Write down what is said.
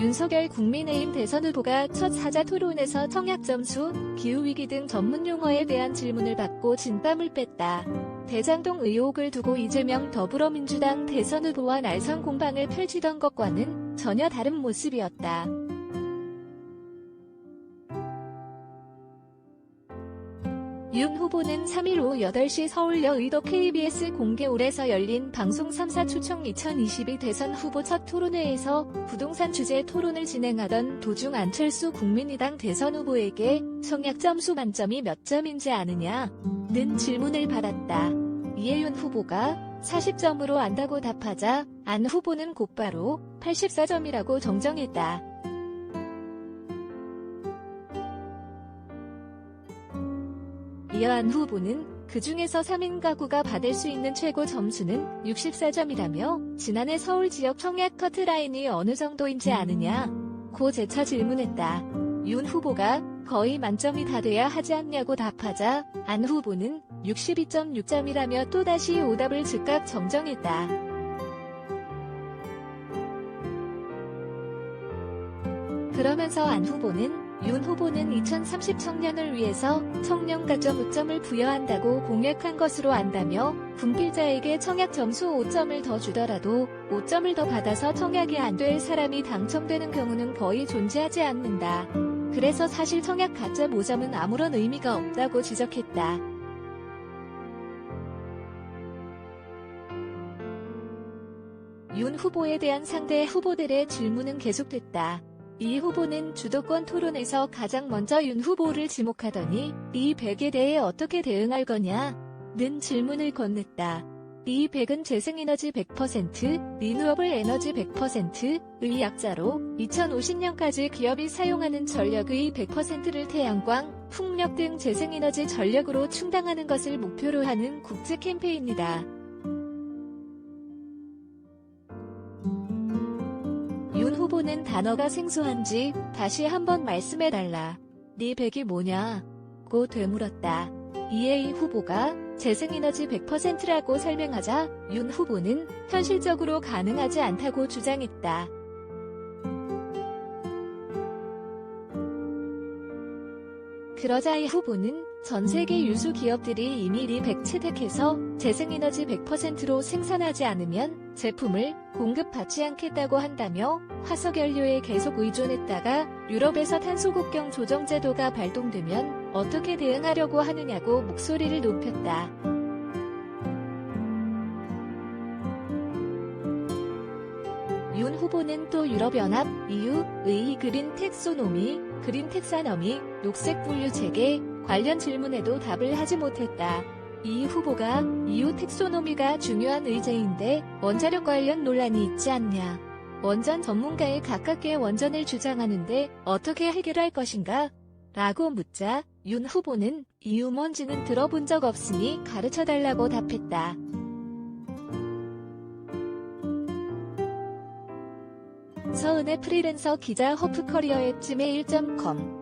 윤석열 국민의힘 대선 후보가 첫 사자 토론에서 청약 점수, 기후위기 등 전문 용어에 대한 질문을 받고 진땀을 뺐다. 대장동 의혹을 두고 이재명 더불어민주당 대선 후보와 날선 공방을 펼치던 것과는 전혀 다른 모습이었다. 윤 후보는 3일 오후 8시 서울 여의도 KBS 공개홀에서 열린 방송 3사 초청 2022 대선 후보 첫 토론회에서 부동산 주제 토론을 진행하던 도중 안철수 국민의당 대선 후보에게 청약 점수 만점이 몇 점인지 아느냐는 질문을 받았다. 이에 윤 후보가 40점으로 안다고 답하자 안 후보는 곧바로 84점이라고 정정했다. 이어 안 후보는 그 중에서 3인 가구가 받을 수 있는 최고 점수는 64점이라며 지난해 서울 지역 청약 커트라인이 어느 정도인지 아느냐 고 재차 질문했다. 윤 후보가 거의 만점이 다 돼야 하지 않냐고 답하자 안 후보는 62.6점이라며 또다시 오답을 즉각 정정했다. 그러면서 안 후보는 윤 후보는 2030 청년을 위해서 청년 가점 5점을 부여한다고 공약한 것으로 안다며 분필자에게 청약 점수 5점을 더 주더라도 5점을 더 받아서 청약이 안 될 사람이 당첨되는 경우는 거의 존재하지 않는다. 그래서 사실 청약 가점 5점은 아무런 의미가 없다고 지적했다. 윤 후보에 대한 상대 후보들의 질문은 계속됐다. 이 후보는 주도권 토론에서 가장 먼저 윤 후보를 지목하더니 이 100에 대해 어떻게 대응할 거냐? 는 질문을 건넸다. 이 100은 재생에너지 100%, 리뉴어블 에너지 100%의 약자로 2050년까지 기업이 사용하는 전력의 100%를 태양광, 풍력 등 재생에너지 전력으로 충당하는 것을 목표로 하는 국제 캠페인이다. 윤 후보는 단어가 생소한지 다시 한번 말씀해달라. 네 백이 뭐냐? 고 되물었다. 이 후보가 재생에너지 100%라고 설명하자 윤 후보는 현실적으로 가능하지 않다고 주장했다. 그러자 이 후보는 전 세계 유수 기업들이 이미 리100 채택해서 재생에너지 100%로 생산하지 않으면 제품을 공급받지 않겠다고 한다며 화석연료에 계속 의존했다가 유럽에서 탄소국경 조정제도가 발동되면 어떻게 대응하려고 하느냐고 목소리를 높였다. 윤 후보는 또 유럽연합 EU의 그린 텍소노미, 그린 텍사너미, 녹색 분류 체계 관련 질문에도 답을 하지 못했다. 이 후보가 EU 텍소노미가 중요한 의제인데 원자력 관련 논란이 있지 않냐. 원전 전문가의 가깝게 원전을 주장하는데 어떻게 해결할 것인가? 라고 묻자 윤 후보는 EU 뭔지는 들어본 적 없으니 가르쳐 달라고 답했다. 서은의 프리랜서 기자 허프커리어 앱 지메일.com